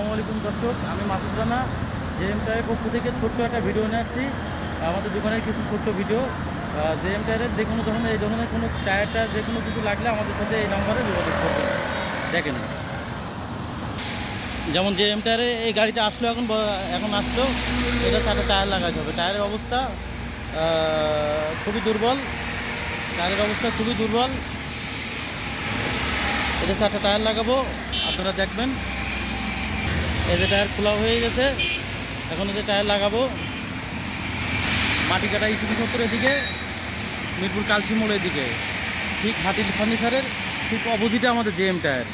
আসসালামু আলাইকুম দর্শক, আমি মাসুদ রানা, জেএম টায়ারের পক্ষ থেকে ছোট্ট একটা ভিডিও নিয়ে আসছি। আমাদের দোকানের কিছু ছোট্ট ভিডিও। জেএম টায়ারের যে কোনো ধরনের, এই ধরনের কোনো টায়ারটা, যে কোনো কিছু লাগলে আমাদের সাথে এই নম্বরে যোগাযোগ করবেন। দেখেন। যেমন জেএম টায়ারে এই গাড়িটা আসলো এখন এখন আসলো, এটা চারটা টায়ার লাগাতে হবে। টায়ারের অবস্থা খুবই দুর্বল। টায়ারের অবস্থা খুবই দুর্বল। এটা চারটা টায়ার লাগাবো, আপনারা দেখবেন। এই যে টায়ার খোলা হয়ে গেছে, এখন যে টায়ার লাগাবো। মাটি কাটা ইসিবি সত্তরের দিকে মিরপুর কালসি মোড়ের দিকে ঠিক হাতির ফার্নিচারের ঠিক অপোজিটে আমাদের জেএম টায়ার।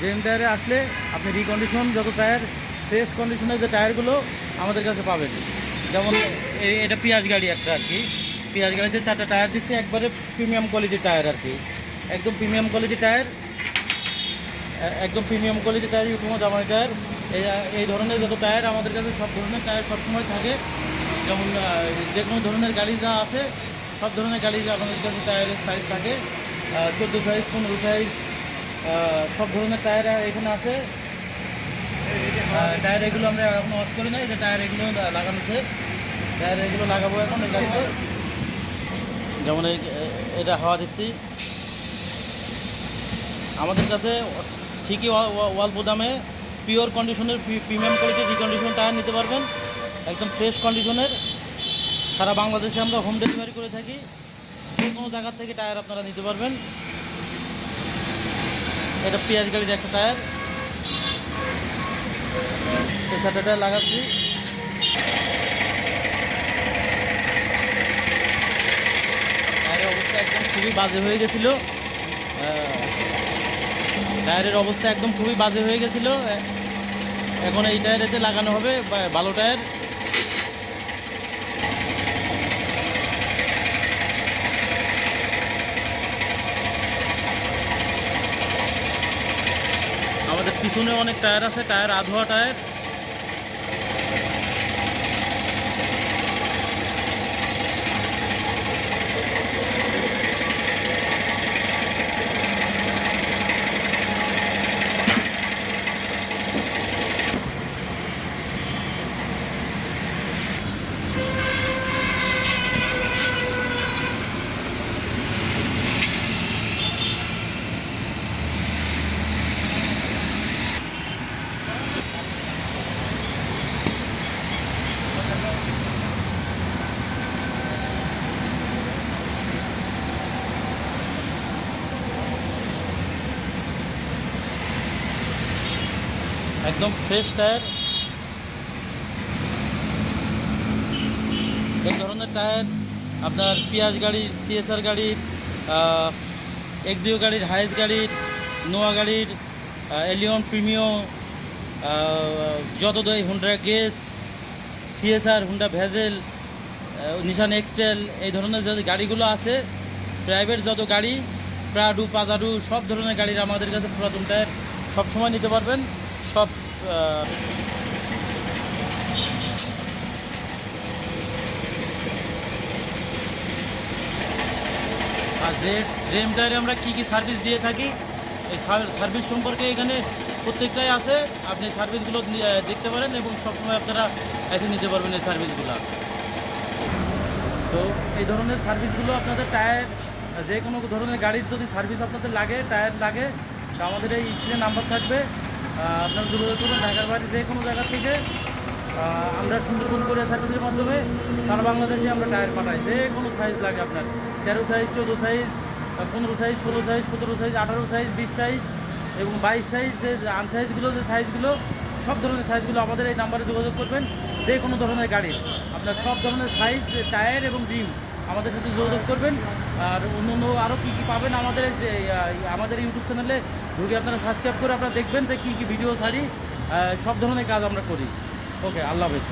জেএম টায়ারে আসলে আপনি রিকন্ডিশন যত টায়ার ফ্রেশ কন্ডিশনের যে টায়ারগুলো আমাদের কাছে পাবেন। যেমন এটা পেঁয়াজ গাড়ি একটা আর কি। পেঁয়াজ গাড়িতে চারটা টায়ার দিচ্ছে, একবারে প্রিমিয়াম কোয়ালিটির টায়ার আর কি। একদম প্রিমিয়াম কোয়ালিটির টায়ার একদম প্রিমিয়াম কোয়ালিটি টায়ার ইউটিউবো জামাই টায়ার। এই ধরনের যত টায়ার আমাদের কাছে সব ধরনের টায়ার সবসময় থাকে। যেমন যে কোনো ধরনের গাড়ি যা আছে, সব ধরনের গাড়ি যা আমাদের কাছে টায়ারের সাইজ থাকে। চোদ্দ সাইজ পনেরো সাইজ সব ধরনের টায়ার এখানে আছে। টায়ার এগুলো আমরা এখন ওয়াশ করি নাই, যে টায়ার এগুলো লাগানো শেষ। টায়ার এগুলো লাগাবো এখন, এই গাড়িতে। যেমন এটা হাওয়া দিচ্ছি। আমাদের কাছে ঠিকই ওয়াল দামে পিওর কন্ডিশনের প্রিমিয়াম কোয়ালিটির রিকন্ডিশন টায়ার নিতে পারবেন, একদম ফ্রেশ কন্ডিশনের সারা বাংলাদেশে আমরা হোম ডেলিভারি করে থাকি। যে কোনো জায়গার থেকে টায়ার আপনারা নিতে পারবেন। এটা পেঁয়াজ গাড়ির একটা টায়ার টায়ার লাগাচ্ছি। টায়ারের অবস্থা একদম খুবই বাজে হয়ে গেছিল। টায়ারের অবস্থা একদম খুবই বাজে হয়ে গেছিল। এখন এই টায়ারেতে লাগানো হবে ভালো টায়ার। আমাদের পিছনে অনেক টায়ার আছে, টায়ার আধোয়া টায়ার। একদম ফ্রেশ টায়ার এই ধরনের টায়ার আপনার পিয়াজ গাড়ির সিএসআর গাড়ির এক্সিও গাড়ির হাইস গাড়ির নোয়া গাড়ির এলিয়ন প্রিমিও যত দই হুন্ডা গেস CSR Honda Vezel Nissan X Trail এই ধরনের যে গাড়িগুলো আছে প্রাইভেট যত গাড়ি প্রাডু পাজাডু সব ধরনের গাড়ির আমাদের কাছে পুরাতন টায়ার সবসময় নিতে পারবেন। সব আর যে জেম টায়ারে আমরা কী কী সার্ভিস দিয়ে থাকি, এই সার্ভিস সম্পর্কে এখানে প্রত্যেকটাই আছে। আপনি সার্ভিসগুলো দেখতে পারেন এবং সবসময় আপনারা এসে নিতে পারবেন এই সার্ভিসগুলো তো এই ধরনের সার্ভিসগুলো আপনাদের টায়ার, যে কোনো ধরনের গাড়ির যদি সার্ভিস আপনাদের লাগে, টায়ার লাগে আমাদের এই স্ক্রিনে নাম্বার থাকবে। আপনারা যোগাযোগ করবেন ঢাকার বাড়ি যে কোনো জায়গা থেকে। আমরা সুন্দরবন করে সার্ভিসের মাধ্যমে সারা বাংলাদেশে আমরা টায়ার পাঠাই। যে কোনো সাইজ লাগে আপনার। তেরো সাইজ চোদ্দ সাইজ পনেরো সাইজ ষোলো সাইজ সতেরো সাইজ আঠারো সাইজ বিশ সাইজ এবং বাইশ সাইজ যে আনসাইজগুলো যে সাইজগুলো সব ধরনের সাইজগুলো আমাদের এই নাম্বারে যোগাযোগ করবেন। যে কোনো ধরনের গাড়ির। আপনার সব ধরনের সাইজ টায়ার এবং রিম আমাদের সাথে যোগাযোগ করবেন। আর অন্য অন্য আরও কী কী পাবেন আমাদের যে আমাদের ইউটিউব চ্যানেলে ঢুকে আপনারা সাবস্ক্রাইব করে আপনারা দেখবেন যে কী কী ভিডিও ছাড়ি সব ধরনের কাজ আমরা করি। ওকে আল্লাহ হাফেজ।